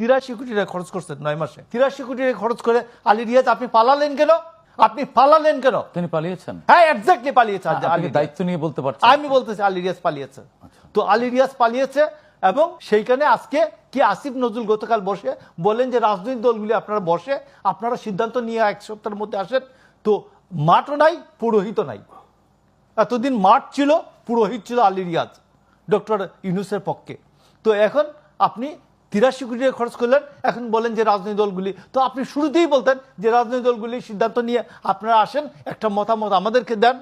তিরাশি কোটি টাকা খরচ করছেন নয় মাসে। তিরাশি কোটি টাকা খরচ করে আলী রিয়াজ আপনি পালালেন কেন? আপনি পালালেন কেন? তিনি পালিয়েছেন? হ্যাঁ এক্স্যাক্টলি পালিয়েছে আজ আপনি। দায়িত্ব নিয়ে বলতে পারছেন? আমি বলতেছি আলী রিয়াজ পালিয়েছে। তো আলী রিয়াজ পালিয়েছে এবং সেইখানে আজকে কি আসিফ নজরুল গতকাল বসে? বলেন যে রাজনৈতিক দলগুলি আপনারা বসে আপনারা সিদ্ধান্ত নিয়ে এক সপ্তাহের মধ্যে আসেন। তো মাঠও নাই পুরোহিত নাই। এতদিন মাঠ ছিল পুরোহিত ছিল আলী রিয়াজ ডক্টর ইউনুসের পক্ষে। তো এখন আপনি তিরাশি কোটি টাকা খরচ করলেন। এখন বলেন যে রাজনৈতিক দলগুলি। তো আপনি শুরুতেই বলতেন যে রাজনৈতিক দলগুলি সিদ্ধান্ত নিয়ে আপনারা আসেন, একটা মতামত আমাদেরকে দেন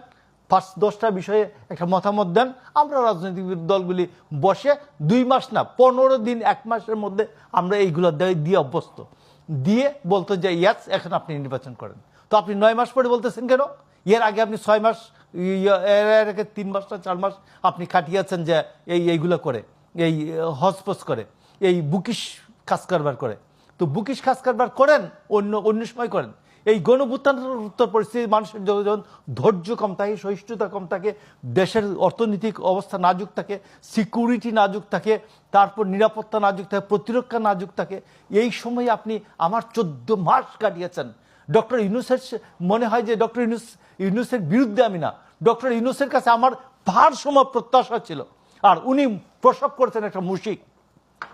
পাঁচ দশটা বিষয়ে একটা মতামত দেন। আমরা রাজনৈতিক দলগুলি বসে দুই মাস না, পনেরো দিন, এক মাসের মধ্যে আমরা এইগুলো দিয়ে অভ্যস্ত। দিয়ে বলতো যে, ইয়াস, এখন আপনি নির্বাচন করেন। তো আপনি নয় মাস পরে বলতেছেন কেন? এর আগে আপনি ছয় মাস, ইয়ে- আগে তিন মাস না চার মাস আপনি কাটিয়েছেন যে এই, এইগুলো করে, এই হজপস করে। এই বুকিশ কাজ কারবার করে। তো বুকিশ কাজ কারবার করেন, অন্য অন্য সময় করেন। এই গণভুত্থানের উত্তর পরিস্থিতি, মানুষের যখন ধৈর্য কম থাকে, সহিষ্ণুতা কম থাকে, দেশের অর্থনৈতিক অবস্থা নাজুক থাকে সিকিউরিটি নাজুক থাকে, তারপর নিরাপত্তা নাজুক থাকে, প্রতিরক্ষা নাজুক থাকে। এই সময় আপনি আমার চোদ্দ মাস কাটিয়েছেন। ডক্টর ইউনুসের মনে হয় যে ডক্টর ইউনুস, ইউনুসের বিরুদ্ধে আমি না। ডক্টর ইউনুসের কাছে আমার ভার সম প্রত্যাশা ছিল। আর উনি প্রসব করেছেন একটা মুশিক।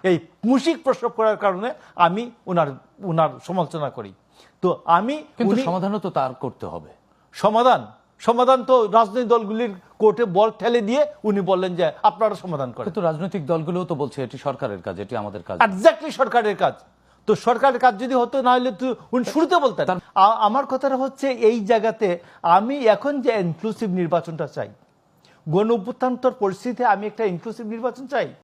এই মুশিক প্রসব করার কারণে আমি ওনার ওনার সমালোচনা করি। তো আমি কিন্তু সমাধানও তো তার করতে হবে। সমাধান সমাধান তো রাজনৈতিক দলগুলির কোর্টে বল ঠেলে দিয়ে উনি বললেন যে আপনারা সমাধান করেন। তো রাজনৈতিক দলগুলোও তো বলছে এটি সরকারের কাজ এটি আমাদের কাজ। এক্স্যাক্টলি সরকারের কাজ। তো সরকারের কাজ যদি হতো না হলে তুই উনি শুরুতে বলতেন। আমার কথাটা হচ্ছে এই জায়গাতে আমি এখন যে ইনক্লুসিভ নির্বাচনটা চাই গণ অভ্যুত্থান্তর পরিস্থিতিতে আমি একটা ইনক্লুসিভ নির্বাচন চাই।